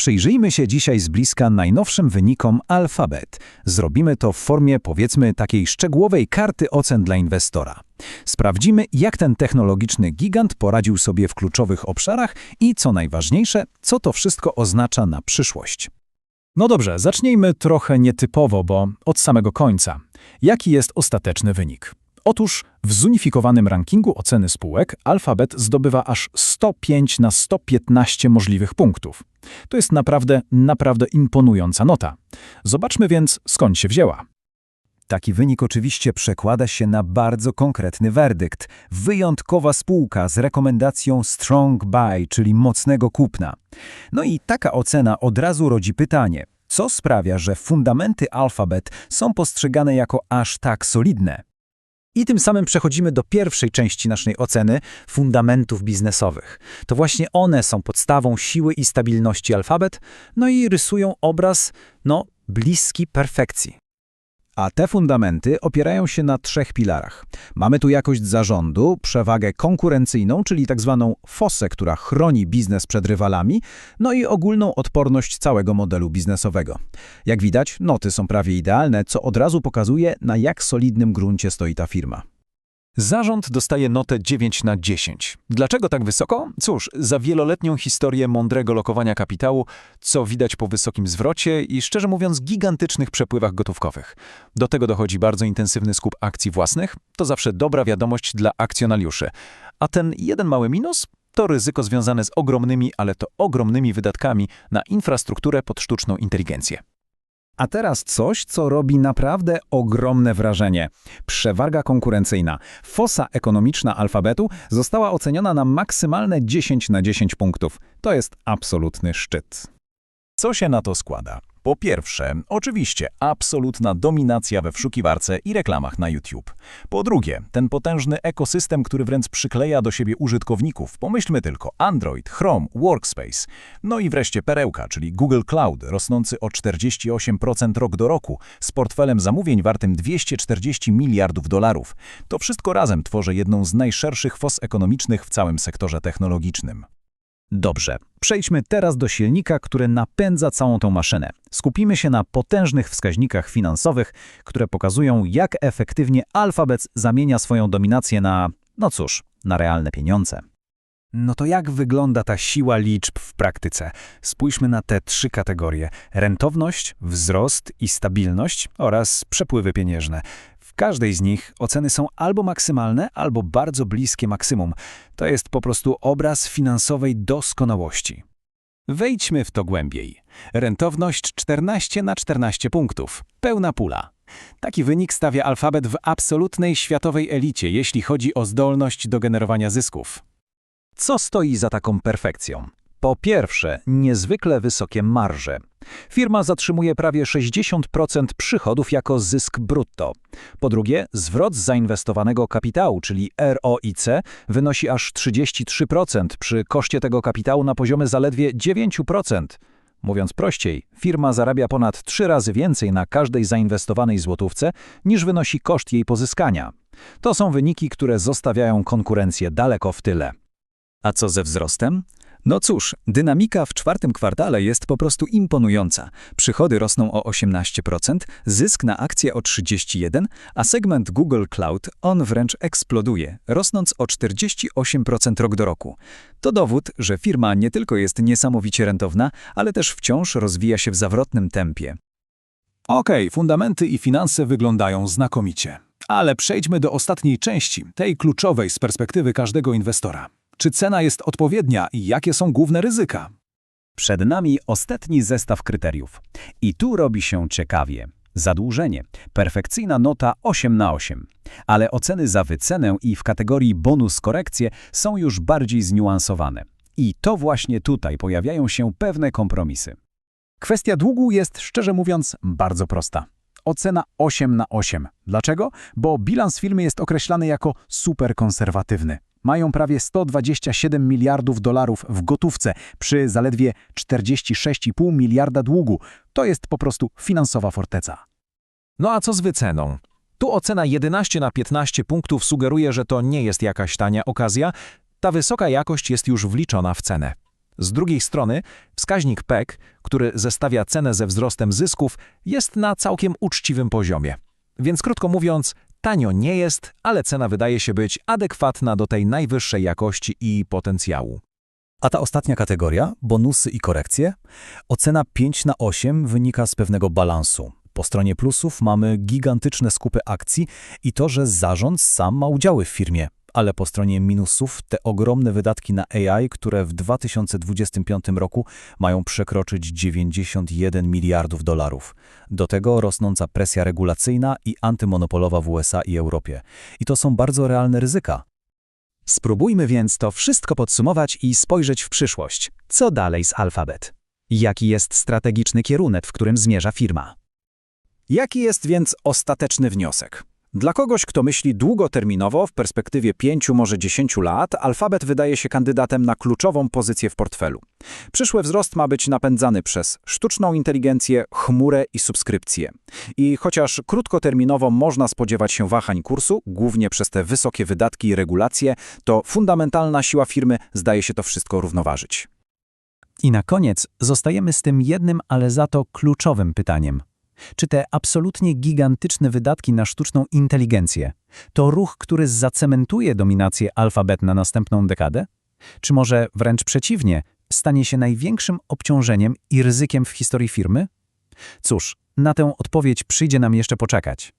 Przyjrzyjmy się dzisiaj z bliska najnowszym wynikom Alphabet. Zrobimy to w formie, powiedzmy, takiej szczegółowej karty ocen dla inwestora. Sprawdzimy, jak ten technologiczny gigant poradził sobie w kluczowych obszarach i, co najważniejsze, co to wszystko oznacza na przyszłość. No dobrze, zacznijmy trochę nietypowo, bo od samego końca. Jaki jest ostateczny wynik? Otóż w zunifikowanym rankingu oceny spółek Alphabet zdobywa aż 105 na 115 możliwych punktów. To jest naprawdę, naprawdę imponująca nota. Zobaczmy więc, skąd się wzięła. Taki wynik oczywiście przekłada się na bardzo konkretny werdykt. Wyjątkowa spółka z rekomendacją strong buy, czyli mocnego kupna. No i taka ocena od razu rodzi pytanie, co sprawia, że fundamenty Alphabet są postrzegane jako aż tak solidne? I tym samym przechodzimy do pierwszej części naszej oceny fundamentów biznesowych. To właśnie one są podstawą siły i stabilności Alphabet, no i rysują obraz, no, bliski perfekcji. A te fundamenty opierają się na trzech filarach. Mamy tu jakość zarządu, przewagę konkurencyjną, czyli tak zwaną fosę, która chroni biznes przed rywalami, no i ogólną odporność całego modelu biznesowego. Jak widać, noty są prawie idealne, co od razu pokazuje, na jak solidnym gruncie stoi ta firma. Zarząd dostaje notę 9 na 10. Dlaczego tak wysoko? Cóż, za wieloletnią historię mądrego lokowania kapitału, co widać po wysokim zwrocie i szczerze mówiąc gigantycznych przepływach gotówkowych. Do tego dochodzi bardzo intensywny skup akcji własnych, to zawsze dobra wiadomość dla akcjonariuszy. A ten jeden mały minus to ryzyko związane z ogromnymi, ale to ogromnymi wydatkami na infrastrukturę pod sztuczną inteligencję. A teraz coś, co robi naprawdę ogromne wrażenie. Przewaga konkurencyjna. Fosa ekonomiczna alfabetu została oceniona na maksymalne 10 na 10 punktów. To jest absolutny szczyt. Co się na to składa? Po pierwsze, oczywiście absolutna dominacja we wyszukiwarce i reklamach na YouTube. Po drugie, ten potężny ekosystem, który wręcz przykleja do siebie użytkowników. Pomyślmy tylko Android, Chrome, Workspace. No i wreszcie perełka, czyli Google Cloud, rosnący o 48% rok do roku, z portfelem zamówień wartym 240 miliardów dolarów. To wszystko razem tworzy jedną z najszerszych fos ekonomicznych w całym sektorze technologicznym. Dobrze, przejdźmy teraz do silnika, który napędza całą tą maszynę. Skupimy się na potężnych wskaźnikach finansowych, które pokazują, jak efektywnie Alphabet zamienia swoją dominację na, no cóż, na realne pieniądze. No to jak wygląda ta siła liczb w praktyce? Spójrzmy na te trzy kategorie: rentowność, wzrost i stabilność oraz przepływy pieniężne. W każdej z nich oceny są albo maksymalne, albo bardzo bliskie maksymum. To jest po prostu obraz finansowej doskonałości. Wejdźmy w to głębiej. Rentowność 14 na 14 punktów. Pełna pula. Taki wynik stawia alfabet w absolutnej światowej elicie, jeśli chodzi o zdolność do generowania zysków. Co stoi za taką perfekcją? Po pierwsze, niezwykle wysokie marże. Firma zatrzymuje prawie 60% przychodów jako zysk brutto. Po drugie, zwrot z zainwestowanego kapitału, czyli ROIC, wynosi aż 33% przy koszcie tego kapitału na poziomie zaledwie 9%. Mówiąc prościej, firma zarabia ponad trzy razy więcej na każdej zainwestowanej złotówce, niż wynosi koszt jej pozyskania. To są wyniki, które zostawiają konkurencję daleko w tyle. A co ze wzrostem? No cóż, dynamika w czwartym kwartale jest po prostu imponująca. Przychody rosną o 18%, zysk na akcję o 31%, a segment Google Cloud on wręcz eksploduje, rosnąc o 48% rok do roku. To dowód, że firma nie tylko jest niesamowicie rentowna, ale też wciąż rozwija się w zawrotnym tempie. Okej, okay, fundamenty i finanse wyglądają znakomicie. Ale przejdźmy do ostatniej części, tej kluczowej z perspektywy każdego inwestora. Czy cena jest odpowiednia i jakie są główne ryzyka? Przed nami ostatni zestaw kryteriów. I tu robi się ciekawie. Zadłużenie. Perfekcyjna nota 8 na 8. Ale oceny za wycenę i w kategorii bonus korekcje są już bardziej zniuansowane. I to właśnie tutaj pojawiają się pewne kompromisy. Kwestia długu jest, szczerze mówiąc, bardzo prosta. Ocena 8 na 8. Dlaczego? Bo bilans firmy jest określany jako super konserwatywny mają prawie 127 miliardów dolarów w gotówce przy zaledwie 46,5 miliarda długu. To jest po prostu finansowa forteca. No a co z wyceną? Tu ocena 11 na 15 punktów sugeruje, że to nie jest jakaś tania okazja. Ta wysoka jakość jest już wliczona w cenę. Z drugiej strony, wskaźnik PEC, który zestawia cenę ze wzrostem zysków, jest na całkiem uczciwym poziomie. Więc krótko mówiąc, tanio nie jest, ale cena wydaje się być adekwatna do tej najwyższej jakości i potencjału. A ta ostatnia kategoria, bonusy i korekcje? Ocena 5 na 8 wynika z pewnego balansu. Po stronie plusów mamy gigantyczne skupy akcji i to, że zarząd sam ma udziały w firmie. Ale po stronie minusów te ogromne wydatki na AI, które w 2025 roku mają przekroczyć 91 miliardów dolarów. Do tego rosnąca presja regulacyjna i antymonopolowa w USA i Europie. I to są bardzo realne ryzyka. Spróbujmy więc to wszystko podsumować i spojrzeć w przyszłość. Co dalej z Alphabet? Jaki jest strategiczny kierunek, w którym zmierza firma? Jaki jest więc ostateczny wniosek? Dla kogoś, kto myśli długoterminowo, w perspektywie 5, może 10 lat, Alphabet wydaje się kandydatem na kluczową pozycję w portfelu. Przyszły wzrost ma być napędzany przez sztuczną inteligencję, chmurę i subskrypcje. I chociaż krótkoterminowo można spodziewać się wahań kursu, głównie przez te wysokie wydatki i regulacje, to fundamentalna siła firmy zdaje się to wszystko równoważyć. I na koniec zostajemy z tym jednym, ale za to kluczowym pytaniem. Czy te absolutnie gigantyczne wydatki na sztuczną inteligencję to ruch, który zacementuje dominację Alphabet na następną dekadę? Czy może wręcz przeciwnie, stanie się największym obciążeniem i ryzykiem w historii firmy? Cóż, na tę odpowiedź przyjdzie nam jeszcze poczekać.